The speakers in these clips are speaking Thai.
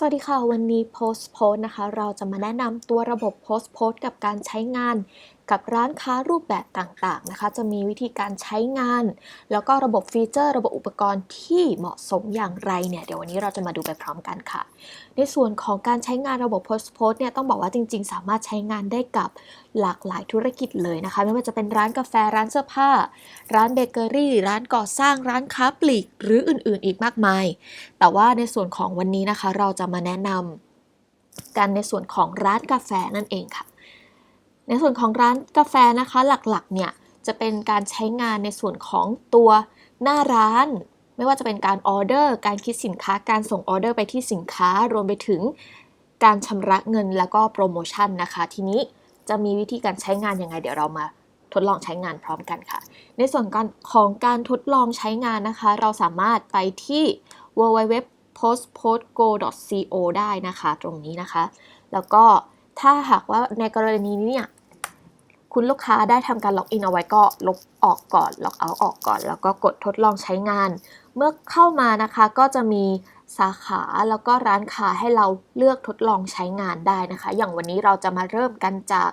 สวัสดีค่ะ วันนี้ Post Post นะคะ เราจะมาแนะนำตัวระบบ Post Post กับการใช้งาน กับร้านค้ารูปแบบต่างๆนะคะ จะมีวิธีการใช้งาน แล้วก็ระบบฟีเจอร์ ระบบอุปกรณ์ที่เหมาะสมอย่างไรเนี่ยเดี๋ยววันนี้เราจะมาดูไปพร้อมกันค่ะ ในส่วนของการใช้งานระบบ Post Post เนี่ยต้องบอกว่าจริง ๆ สามารถใช้งานได้กับหลากหลายธุรกิจเลยนะคะ ไม่ว่าจะเป็นร้านกาแฟร้านเสื้อผ้า ร้านเบเกอรี่ ร้านก่อสร้างร้านค้าปลีก หรืออื่นๆ อีกมากมาย แต่ว่าในส่วนของวันนี้นะคะ เราจะมาแนะนำกันในส่วนของร้านกาแฟนั่นเองค่ะ ในส่วนของร้านกาแฟนะคะหลักๆเนี่ยจะเป็นการใช้งานในส่วนของตัวหน้าร้าน ไม่ว่าจะเป็นการออเดอร์ การคิดสินค้าการส่งออเดอร์ไปที่สินค้ารวมไปถึงการชำระเงินแล้วก็โปรโมชั่นนะคะ ทีนี้จะมีวิธีการใช้งานยังไง เดี๋ยวเรามาทดลองใช้งานพร้อมกันค่ะ ในส่วนของการทดลองใช้งานนะคะ เราสามารถไปที่ www postpostgo.co ได้นะคะ ตรงนี้นะคะ แล้วก็ถ้าหากว่าในกรณีนี้เนี่ย คุณลูกค้าได้ทำการล็อกอินเอาไว้ก็ลบออกก่อน ล็อกเอาออกก่อน แล้วก็กดทดลองใช้งาน เมื่อเข้ามานะคะก็จะมีสาขาแล้วก็ร้านค้าให้เราเลือกทดลองใช้งานได้นะคะ อย่างวันนี้เราจะมาเริ่มกันจาก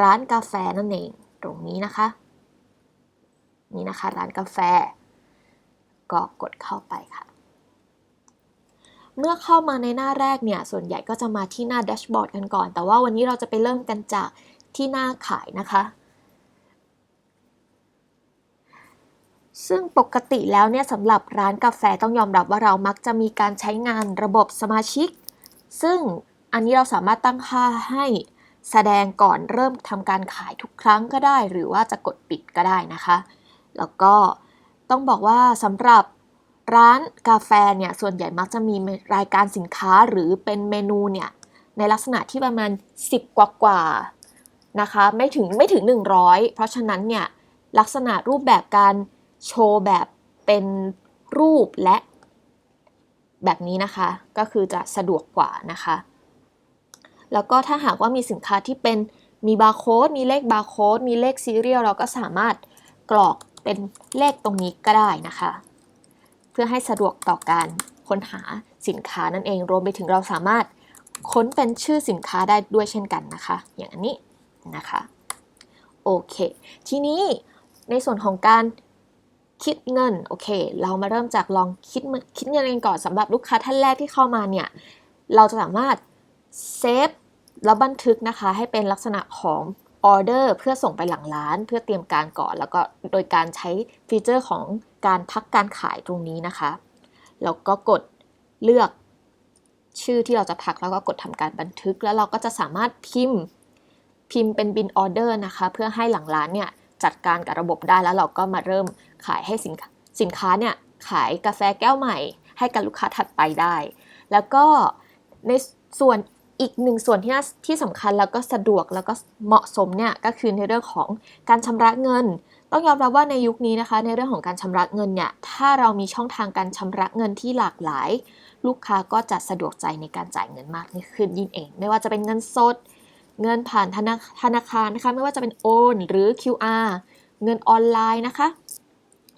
ร้านกาแฟนั่นเอง ตรงนี้นะคะ นี่นะคะร้านกาแฟ ก็กดเข้าไปค่ะ เมื่อเข้ามาในหน้าแรกเนี่ย ส่วนใหญ่ก็จะมาที่หน้าแดชบอร์ดกันก่อน แต่ว่าวันนี้เราจะไปเริ่มกันจาก ที่หน้าขายนะคะ ซึ่งปกติแล้วเนี่ยสำหรับร้านกาแฟต้องยอมรับว่าเรามักจะมีการใช้งานระบบสมาชิก ซึ่งอันนี้เราสามารถตั้งค่าให้แสดงก่อนเริ่มทำการขายทุกครั้งก็ได้ หรือว่าจะกดปิดก็ได้นะคะ แล้วก็ต้องบอกว่าสำหรับร้านกาแฟเนี่ยส่วนใหญ่มักจะมีรายการสินค้าหรือเป็นเมนูเนี่ยในลักษณะที่ประมาณ 10 กว่ากว่า นะคะไม่ถึงไม่ถึง 100 เพราะฉะนั้นเนี่ยลักษณะรูปแบบการโชว์แบบเป็นรูปและแบบนี้นะคะก็คือจะสะดวกกว่านะคะ แล้วก็ถ้าหากว่ามีสินค้าที่เป็นมีบาร์โค้ดมีเลขบาร์โค้ดมีเลขซีเรียลเราก็สามารถกรอกเป็นเลขตรงนี้ก็ได้นะคะ เพื่อให้สะดวกต่อการค้นหาสินค้านั่นเองรวมไปถึงเราสามารถค้นเป็นชื่อสินค้าได้ด้วยเช่นกันนะคะ อย่างนี้ นะคะโอเค ทีนี้ในส่วนของการคิดเงินโอเค เรามาเริ่มจากลองคิดคิดเงินกันก่อนสำหรับลูกค้าท่านแรกที่เข้ามาเนี่ย เราจะสามารถเซฟแล้วบันทึกนะคะ ให้เป็นลักษณะของออเดอร์เพื่อส่งไปหลังร้าน เพื่อเตรียมการก่อน แล้วก็โดยการใช้ฟีเจอร์ของการพักการขายตรงนี้นะคะแล้วก็กดเลือกชื่อที่เราจะพักแล้วก็กดทำการบันทึกแล้วเราก็จะสามารถพิมพ์ พิมพ์เป็นบินออเดอร์นะคะ เพื่อให้หลังร้านเนี่ยจัดการกับระบบได้แล้วเราก็มาเริ่มขายให้สินสินค้าเนี่ยขายกาแฟแก้วใหม่ ให้กับลูกค้าถัดไปได้ แล้วก็ในส่วนอีกหนึ่งส่วนที่ที่สำคัญแล้วก็สะดวกแล้วก็เหมาะสมเนี่ยก็คือในเรื่องของการชำระเงิน ต้องยอมรับว่าในยุคนี้นะคะ ในเรื่องของการชำระเงินเนี่ยถ้าเรามีช่องทางการชำระเงินที่หลากหลาย ลูกค้าก็จะสะดวกใจในการจ่ายเงินมากขึ้นยิ่งเอง ไม่ว่าจะเป็นเงินสด เงินผ่านธนาธนาคารนะคะไม่ว่าจะเป็นโอนหรือ QR เงินออนไลน์นะคะ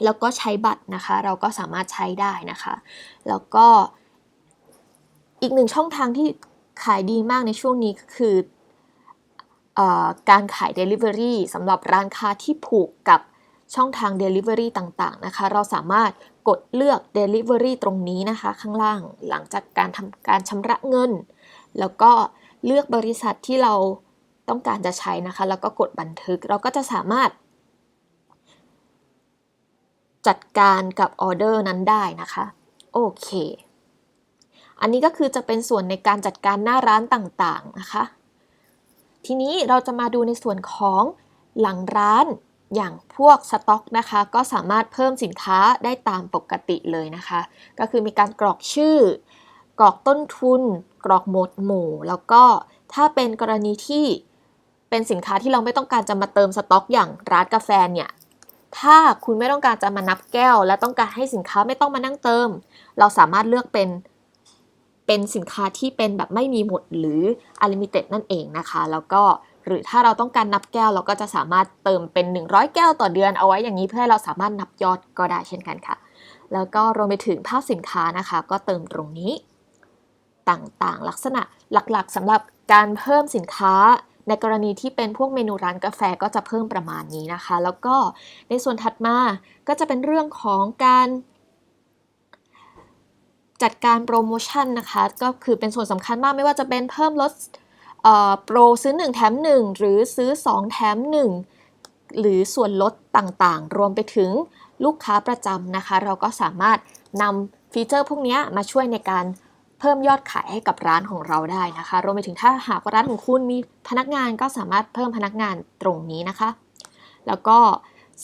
แล้วก็ใช้บัตรนะคะ เราก็สามารถใช้ได้นะคะ แล้วก็อีกหนึ่งช่องทางที่ขายดีมากในช่วงนี้ก็คืออการขาย Delivery สำหรับร้านค้าที่ผูกกับช่องทาง Delivery ต่างๆนะคะ เราสามารถกดเลือก Delivery ตรงนี้นะคะ ข้างล่างหลังจากการทำการชำระเงิน แล้วก็ เลือกบริษัทที่เราต้องการจะใช้นะคะ แล้วก็กดบันทึกเราก็จะสามารถ จัดการกับออเดอร์นั้นได้นะคะ โอเค อันนี้ก็คือจะเป็นส่วนในการจัดการหน้าร้านต่างๆนะคะ ทีนี้เราจะมาดูในส่วนของหลังร้านอย่างพวกสต็อกนะคะ ก็สามารถเพิ่มสินค้าได้ตามปกติเลยนะคะ ก็คือมีการกรอกชื่อกรอกต้นทุน กรอกหมวดหมู่ แล้วก็ถ้าเป็นกรณีที่เป็นสินค้าที่เราไม่ต้องการจะมาเติมสต็อก อย่างร้านกาแฟเนี่ย ถ้าคุณไม่ต้องการจะมานับแก้ว และต้องการให้สินค้าไม่ต้องมานั่งเติม เราสามารถเลือกเป็นเป็นสินค้าที่เป็นแบบไม่มีหมดหรือ unlimited นั่นเองนะคะ แล้วก็หรือถ้าเราต้องการนับแก้วเราก็จะสามารถเติมเป็น 100 แก้วต่อเดือนเอาไว้อย่างนี้เพื่อให้เราสามารถนับยอดก็ได้เช่นกันค่ะ แล้วก็รวมไปถึงภาพสินค้านะคะ ก็เติมตรงนี้ ต่างๆ ลักษณะหลักๆสำหรับการเพิ่มสินค้า ในกรณีที่เป็นพวกเมนูร้านกาแฟก็จะเพิ่มประมาณนี้นะคะ แล้วก็ในส่วนถัดมาก็จะเป็นเรื่องของการจัดการโปรโมชั่นนะคะ ก็คือเป็นส่วนสำคัญมากไม่ว่าจะเป็นเพิ่มลดโปรซื้อ 1 แถม 1 หรือซื้อ 2 แถม 1 หรือส่วนลดต่างๆ รวมไปถึงลูกค้าประจำนะคะ เราก็สามารถนำฟีเจอร์พวกนี้มาช่วยในการ เพิ่มยอดขายให้กับร้านของเราได้นะคะ รวมไปถึงถ้าหากว่าร้านของคุณมีพนักงานก็สามารถเพิ่มพนักงานตรงนี้นะคะ แล้วก็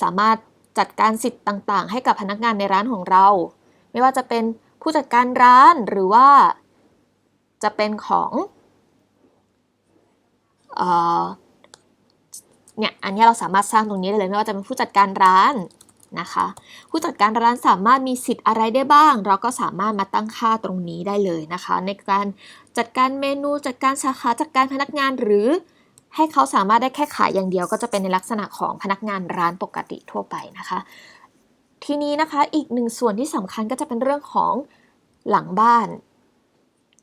สามารถจัดการสิทธิ์ต่างๆ ให้กับพนักงานในร้านของเรา ไม่ว่าจะเป็นผู้จัดการร้านหรือว่าจะเป็นของเเนี่ยอันนี้เราสามารถสร้างตรงนี้ได้เลยไม่ว่าจะเป็นผู้จัดการร้าน นะคะ ผู้จัดการร้านสามารถมีสิทธิ์อะไรได้บ้าง เราก็สามารถมาตั้งค่าตรงนี้ได้เลยนะคะ ในการจัดการเมนูจัดการสาขาจัดการพนักงานหรือ ให้เขาสามารถได้แค่ขายอย่างเดียว ก็จะเป็นในลักษณะของพนักงานร้านปกติทั่วไปนะคะ ทีนี้นะคะอีกหนึ่งส่วนที่สำคัญก็จะเป็นเรื่องของหลังบ้าน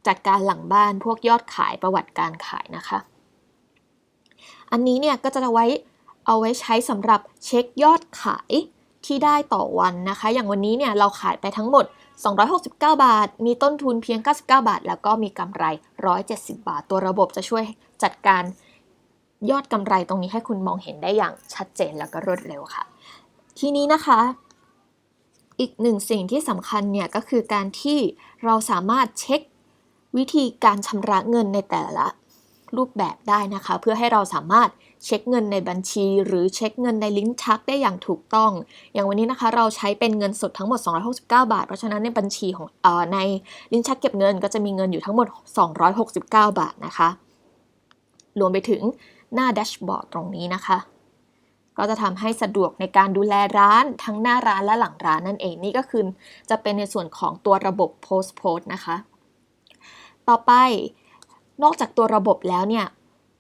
จัดการหลังบ้านพวกยอดขายประวัติการขายนะคะ อันนี้เนี่ยก็จะเอาไว้เอาไว้ใช้สำหรับเช็คยอดขาย ที่ได้ต่อวันนะคะ อย่างวันนี้เนี่ยเราขายไปทั้งหมด 269 บาท มีต้นทุนเพียง 99 บาท แล้วก็มีกำไร 170 บาท ตัวระบบจะช่วยจัดการยอดกำไรตรงนี้ให้คุณมองเห็นได้อย่างชัดเจนแล้วก็รวดเร็วค่ะ ทีนี้นะคะ อีกหนึ่งสิ่งที่สำคัญเนี่ยก็คือการที่เราสามารถเช็ควิธีการชำระเงินในแต่ละ รูปแบบได้นะคะ เพื่อให้เราสามารถเช็คเงินในบัญชี หรือเช็คเงินในลิ้นชักได้อย่างถูกต้อง อย่างวันนี้นะคะเราใช้เป็นเงินสดทั้งหมด 269 บาท เพราะฉะนั้นในบัญชีของอในลิ้นชักเก็บเงิน ก็จะมีเงินอยู่ทั้งหมด 269 บาทนะคะ รวมไปถึงหน้าแดชบอร์ดตรงนี้นะคะก็จะทำให้สะดวกในการดูแลร้านทั้งหน้าร้านและหลังร้านนั่นเองนี่ก็คือจะเป็นในส่วนของตัวระบบ post post นะคะ ต่อไป นอกจากตัวระบบแล้วเนี่ย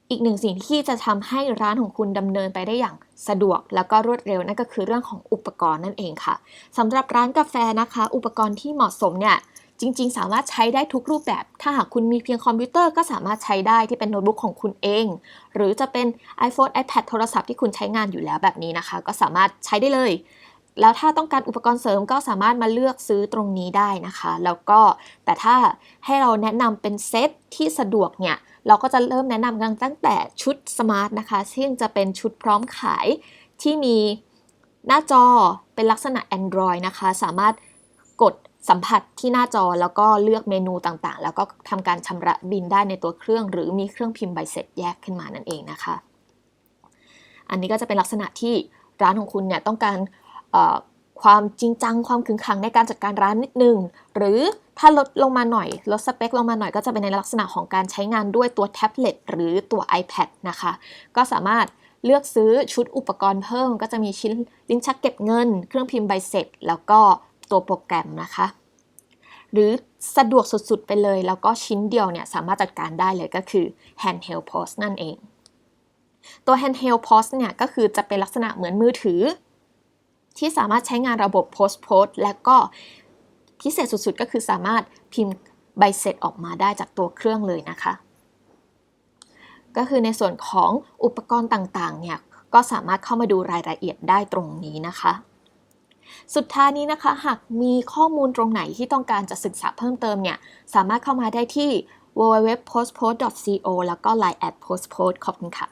อีกหนึ่งสิ่งที่จะทำให้ร้านของคุณดำเนินไปได้อย่างสะดวก แล้วก็รวดเร็วนั่นก็คือเรื่องของอุปกรณ์นั่นเองค่ะสำหรับร้านกาแฟนะคะ อุปกรณ์ที่เหมาะสมเนี่ยจริง ๆ สามารถใช้ได้ทุกรูปแบบ ถ้าหากคุณมีเพียงคอมพิวเตอร์ก็สามารถใช้ได้ที่เป็นโน้ตบุ๊กของคุณเอง หรือจะเป็น iPhone iPad โทรศัพท์ที่คุณใช้งานอยู่แล้วแบบนี้นะคะ ก็สามารถใช้ได้เลย แล้วถ้าต้องการอุปกรณ์เสริมก็สามารถมาเลือกซื้อตรงนี้ได้นะคะ แล้วก็แต่ถ้าให้เราแนะนำเป็นเซตที่สะดวกเนี่ยเราก็จะเริ่มแนะนำกันตั้งแต่ชุดสมาร์ทนะคะซึ่งจะเป็นชุดพร้อมขายที่มีหน้าจอเป็นลักษณะ Android นะคะ สามารถกดสัมผัสที่หน้าจอแล้วก็เลือกเมนูต่างๆ แล้วก็ทำการชำระบินได้ในตัวเครื่อง หรือมีเครื่องพิมพ์ใบเสร็จแยกขึ้นมานั่นเองนะคะ อันนี้ก็จะเป็นลักษณะที่ร้านของคุณเนี่ยต้องการ ความจริงจังความขึงขังในการจัดการร้านนิดนึง หรือถ้าลดลงมาหน่อย ลดสเปคลงมาหน่อยก็จะเป็นในลักษณะของการใช้งานด้วยตัวแท็บเล็ตหรือตัว iPad นะคะ ก็สามารถเลือกซื้อชุดอุปกรณ์เพิ่ม ก็จะมีชิ้นลิ้นชักเก็บเงิน เครื่องพิมพ์ใบเสร็จ แล้วก็ตัวโปรแกรมนะคะ หรือสะดวกสุดๆไปเลย แล้วก็ชิ้นเดียวเนี่ยสามารถจัดการได้เลยก็คือ handheld POS นั่นเอง ตัว handheld POS เนี่ยก็คือจะเป็นลักษณะเหมือนมือถือ ที่สามารถใช้งานระบบ post post และก็พิเศษสุดๆ ก็คือสามารถพิมพ์ใบเสร็จออกมาได้จากตัวเครื่องเลยนะคะ ก็คือในส่วนของอุปกรณ์ต่างๆ เนี่ยก็สามารถเข้ามาดูรายละเอียดได้ตรงนี้นะคะ สุดท้ายนี้นะคะ หากมีข้อมูลตรงไหนที่ต้องการจะศึกษาเพิ่มเติมเนี่ย สามารถเข้ามาได้ที่ www.postpost.co แล้วก็ line at postpost ขอบคุณค่ะ